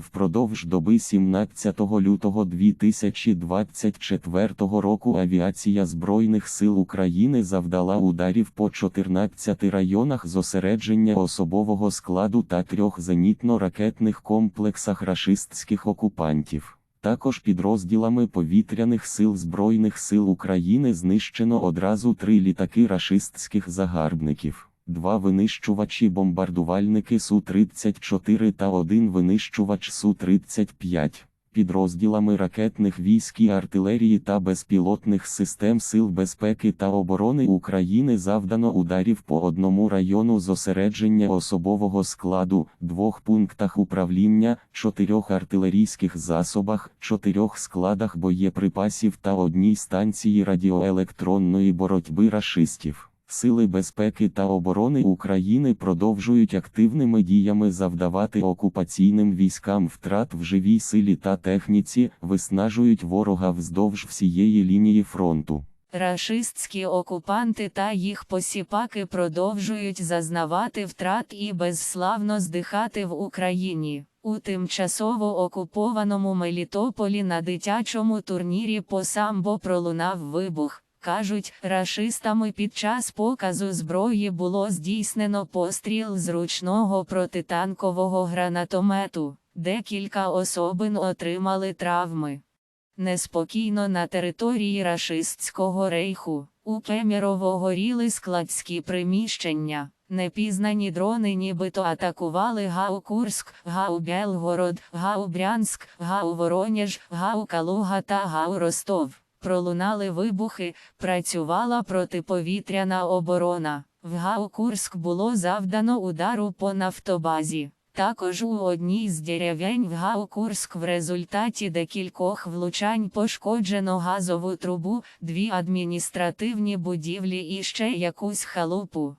Впродовж доби 17 лютого 2024 року авіація Збройних сил України завдала ударів по 14 районах зосередження особового складу та трьох зенітно-ракетних комплексах рашистських окупантів. Також підрозділами повітряних сил Збройних сил України знищено одразу три літаки рашистських загарбників, два винищувачі-бомбардувальники Су-34 та один винищувач Су-35. Підрозділами ракетних військ і артилерії та безпілотних систем Сил безпеки та оборони України завдано ударів по одному району зосередження особового складу, двох пунктах управління, чотирьох артилерійських засобах, чотирьох складах боєприпасів та одній станції радіоелектронної боротьби рашистів. Сили безпеки та оборони України продовжують активними діями завдавати окупаційним військам втрат в живій силі та техніці, виснажують ворога вздовж всієї лінії фронту. Рашистські окупанти та їх посіпаки продовжують зазнавати втрат і безславно здихати в Україні. У тимчасово окупованому Мелітополі на дитячому турнірі по самбо пролунав вибух. Кажуть, рашистами під час показу зброї було здійснено постріл з ручного протитанкового гранатомету. Декілька особин отримали травми. Неспокійно на території рашистського рейху. У Кемірово горіли складські приміщення. Непізнані дрони нібито атакували Гау Курськ, Гау Белгород, Гау Брянськ, Гау Воронеж, Гау Калуга та Гау Ростов. Пролунали вибухи, працювала протиповітряна оборона. В Гау було завдано удару по нафтобазі. Також у одній з деревень в Гау в результаті декількох влучань пошкоджено газову трубу, дві адміністративні будівлі і ще якусь халупу.